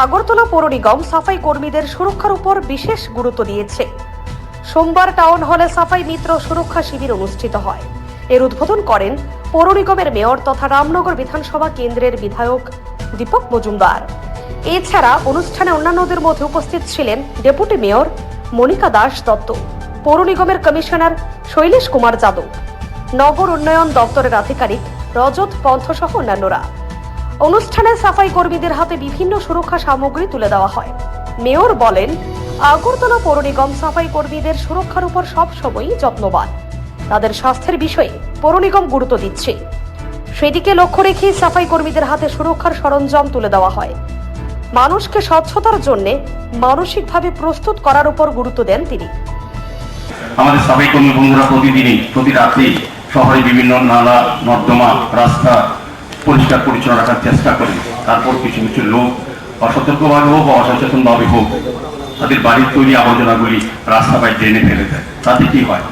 আগরতলা পৌর নিগম সাফাই কর্মীদের সুরক্ষার উপর বিশেষ গুরুত্ব দিয়েছে। সোমবার টাউন হলে সাফাই মিত্র সুরক্ষা শিবির অনুষ্ঠিত হয়। এর উদ্বোধন করেন পৌর নিগমের মেয়র তথা রামনগর বিধানসভা কেন্দ্রের বিধায়ক দীপক মজুমদার। এছাড়া অনুষ্ঠানে অন্যান্যদের মধ্যে উপস্থিত ছিলেন ডেপুটি মেয়র মনিকা দাস দত্ত, পৌর নিগমের কমিশনার শৈলেশ কুমার যাদব, নগর উন্নয়ন দপ্তরের আধিকারিক রজত পন্থ সহ অন্যান্যরা। অনুষ্ঠানে সাফাই কর্মীদের হাতে বিভিন্ন সুরক্ষা সামগ্রী তুলে দেওয়া হয়। মেয়র বলেন, আগরতলা পৌর নিগম সাফাই কর্মীদের সুরক্ষার উপর সবসময়ই যত্নবান। তাদের স্বাস্থ্যের বিষয়ে পৌর নিগম গুরুত্ব দিচ্ছে। সেদিকে লক্ষ্য রেখে সাফাই কর্মীদের হাতে সুরক্ষার সরঞ্জাম তুলে দেওয়া হয়। মানুষকে স্বচ্ছতার জন্য মানসিকভাবে প্রস্তুত করার উপর গুরুত্ব দেন তিনি। আমাদের সাবেক কর্মী বন্ধুরা প্রতিদিনই, প্রতি রাত্রেই শহরে বিভিন্ন নালা, নর্দমা, রাস্তা পরিষ্কার পরিচ্ছন্ন রাখার চেষ্টা করেন তারপর কিছু কিছু লোক অসতর্কভাবে হোক বা অসচেতনভাবে হোক, তাদের বাড়ির তৈরি আবর্জনাগুলি রাস্তা পায় ড্রেনে ফেলে দেয়। তাতে কি হয়?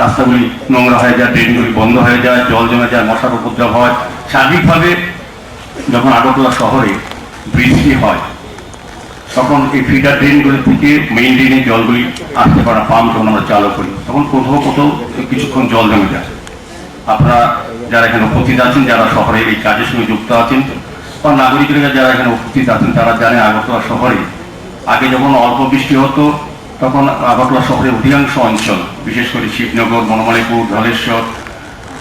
রাস্তাগুলি নোংরা হয়ে যায়, ড্রেনগুলি বন্ধ হয়ে যায়, জল জমে যায়, মশার উপদ্রব হয়। সার্বিকভাবে যখন আগরতলা শহরে বৃষ্টি হয়, তখন এই ফিডার ড্রেনগুলি থেকে মেইন ড্রেনে জলগুলি আসতে পারা, পাম্প যখন আমরা চালু করি, তখন কোথাও কোথাও কিছুক্ষণ জল জমে যায়। আপনারা যারা এখানে উপস্থিত আছেন, যারা শহরে এই কাজের সঙ্গে যুক্ত আছেন, বা নাগরিকরা যারা এখানে উপস্থিত আছেন, তারা জানেন আগরতলা শহরে আগে যখন অল্প বৃষ্টি হতো, তখন আগরতলা শহরের অধিকাংশ অঞ্চল, বিশেষ করে শিবনগর, বনমালীপুর, ধলেশ্বর,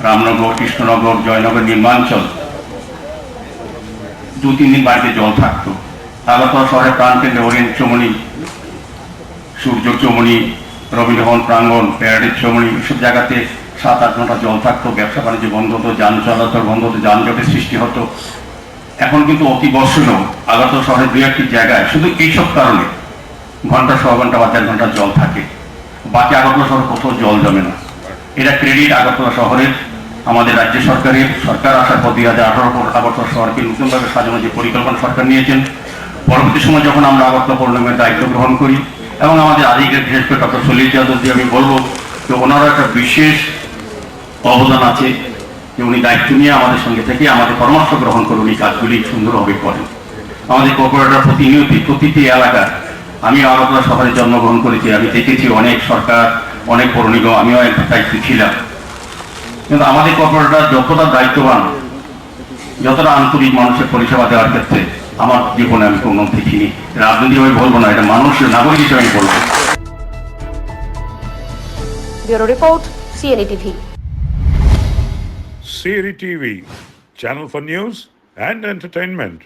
রামনগর, কৃষ্ণনগর, জয়নগর নির্মাঞ্চল দু, তিন দিন বাড়িতে জল থাকতো। আগরতলা শহরের প্রাণকেন্দ্রে ওরিয়েন্ট চমনি, সূর্য চমনি, রবীন্দ্রভবন প্রাঙ্গন প্যারাডের চমনি, এসব জায়গাতে সাত আট ঘণ্টা জল থাকতো, ব্যবসা বাণিজ্য বন্ধ হতো, যান চলাচল বন্ধ হতো, যানজটের সৃষ্টি হতো। এখন কিন্তু অতি বর্ষণও আগরতলা শহরের দু একটি জায়গায় শুধু এইসব কারণে ঘণ্টা ছ ঘণ্টা বা চার ঘণ্টা জল থাকে। বাকি আগরতলা শহরে কোথাও জল জমে না। এটা ক্রেডিট আগরতলা শহরের, আমাদের রাজ্য সরকারের, সরকার আসার পর দুই হাজার আঠারো আগরতলা শহরকে নতুনভাবে সাজানোর যে পরিকল্পনা সরকার নিয়েছেন, পরবর্তী সময় যখন আমরা আগরতলা পৌরনিগমের দায়িত্ব গ্রহণ করি, এবং আমাদের আধিকারিক বিশেষ করে ডক্টর সলিল যাদবজি আমি বলব যে ওনারা একটা বিশেষ অবদান আছে যে উনি দায়িত্ব নিয়ে আমাদের সঙ্গে থেকে আমাদের পরামর্শ গ্রহণ করে উনি কাজগুলি সুন্দরভাবে করেন। আমাদের কর্পোরেটর প্রতিনিয়ত প্রতিটি এলাকার আমি আগরতলা শহরে জন্মগ্রহণ করেছি, আমি দেখেছি অনেক সরকার, অনেক নিগম আমিও এক দায়িত্ব ছিলাম। কিন্তু আমাদের কর্পোরেটর যতটা দায়িত্ববান, যতটা আন্তরিক মানুষের পরিষেবা দেওয়ার ক্ষেত্রে আমার জীবনে আমি কোনো দেখিনি। রাজনীতি আমি বলব না, এটা মানুষের নাগরিক হিসেবে আমি বলব। Bureau report CNE TV Siri TV, channel for news and entertainment.